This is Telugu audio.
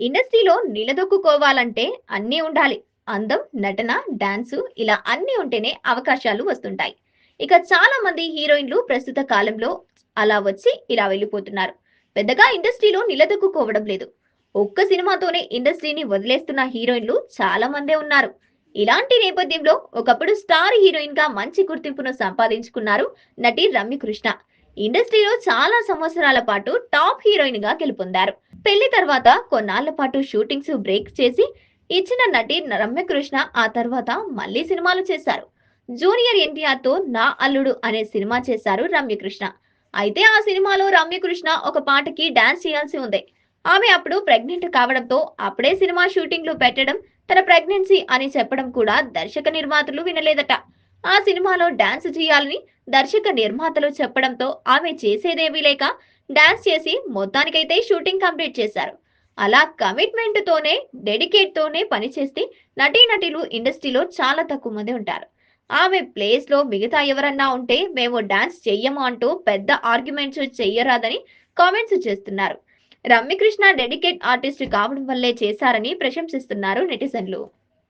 ఇండస్ట్రీలో నిలదొక్కుకోవాలంటే అన్నీ ఉండాలి. అందం నటన డాన్సు ఇలా అన్నీ ఉంటేనే అవకాశాలు వస్తుంటాయి. ఇక చాలా మంది హీరోయిన్లు ప్రస్తుత కాలంలో అలా వచ్చి ఇలా వెళ్ళిపోతున్నారు. పెద్దగా ఇండస్ట్రీలో నిలదొక్కుకోవడం లేదు. ఒక్క సినిమాతోనే ఇండస్ట్రీని వదిలేస్తున్న హీరోయిన్లు చాలా మందే ఉన్నారు. ఇలాంటి నేపథ్యంలో ఒకప్పుడు స్టార్ హీరోయిన్గా మంచి గుర్తింపును సంపాదించుకున్నారు నటి రమ్యకృష్ణ. ఇండస్ట్రీలో చాలా సంవత్సరాల పాటు టాప్ హీరోయిన్గా గెలుపొందారు. పెళ్ళి తర్వాత కొన్నాళ్ళ పాటు షూటింగ్స్ బ్రేక్ చేసి ఇచ్చిన నటి రమ్యకృష్ణ ఆ తర్వాత మళ్ళీ సినిమాలు చేశారు. జూనియర్ ఎన్టీఆర్తో నా అల్లుడు అనే సినిమా చేశారు రమ్యకృష్ణ. అయితే ఆ సినిమాలో రమ్యకృష్ణ ఒక పాటకి డాన్స్ చేయాల్సి ఉంది. ఆమె అప్పుడు ప్రెగ్నెంట్ కావడంతో అప్పుడే సినిమా షూటింగ్లు పెట్టడం తన ప్రెగ్నెన్సీ అని చెప్పడం కూడా దర్శక నిర్మాతలు వినలేదట. ఆ సినిమాలో డాన్స్ చేయాలని దర్శక నిర్మాతలు చెప్పడంతో ఆమె చేసేదేమీ లేక డాన్స్ చేసి మొత్తానికైతే షూటింగ్ కంప్లీట్ చేశారు. అలా కమిట్మెంట్ తోనే డెడికేట్ తోనే పనిచేస్తే నటీనటులు ఇండస్ట్రీలో చాలా తక్కువ మంది ఉంటారు. ఆమె ప్లేస్లో మిగతా ఎవరన్నా ఉంటే మేము డాన్స్ చెయ్యము అంటూ పెద్ద ఆర్గ్యుమెంట్స్ చెయ్యరాదని కామెంట్స్ చేస్తున్నారు. రమ్యకృష్ణ డెడికేట్ ఆర్టిస్ట్ కావడం వల్లే చేశారని ప్రశంసిస్తున్నారు నెటిజన్లు.